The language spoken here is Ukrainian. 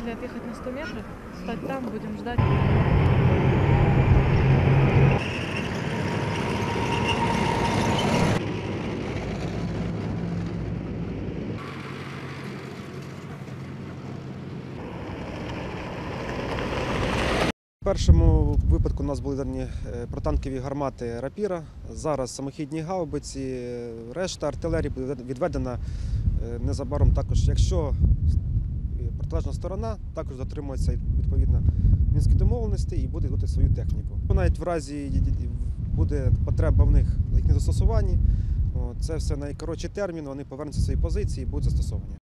100 метров, стать там, будем ждать. В першому випадку у нас були дані е, протанкові гармати рапіра. Зараз самохідні гаубиці, е, решта артилерії буде відведена е, незабаром також. Якщо протилежна сторона також дотримується відповідно мінські домовленості і буде йти свою техніку. Навіть в разі буде потреба в них в їхнє застосуванні, це все найкоротший термін, вони повернуться в свої позиції і будуть застосовані.